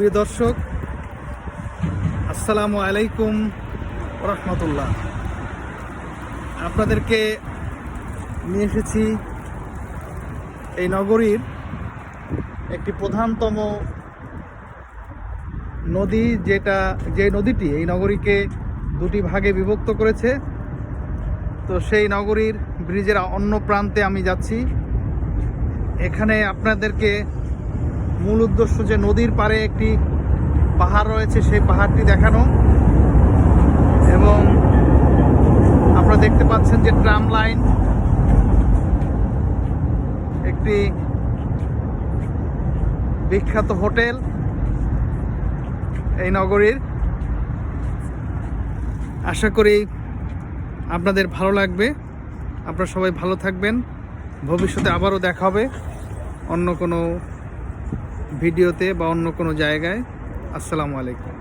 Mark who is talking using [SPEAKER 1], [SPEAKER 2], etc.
[SPEAKER 1] প্রিয় দর্শক, আসসালামু আলাইকুম রহমতুল্লাহ আপনাদেরকে নিয়ে এসেছি এই নগরীর একটি প্রধানতম নদী যেটা, যে নদীটি এই নগরীকে দুটি ভাগে বিভক্ত করেছে। তো সেই নগরীর ব্রিজের অন্য প্রান্তে আমি যাচ্ছি। এখানে আপনাদেরকে মূল উদ্দেশ্য যে নদীর পাড়ে একটি পাহাড় রয়েছে, সেই পাহাড়টি দেখানো। এবং আপনারা দেখতে পাচ্ছেন যে ট্রাম লাইন একটি বিখ্যাত হোটেল এই নগরীর। আশা করি আপনাদের ভালো লাগবে। আপনারা সবাই ভালো থাকবেন। ভবিষ্যতে আবারও দেখা হবে। অন্য কোনো ভিডিওতে বা অন্য কোনো জায়গায়। আসসালামু আলাইকুম।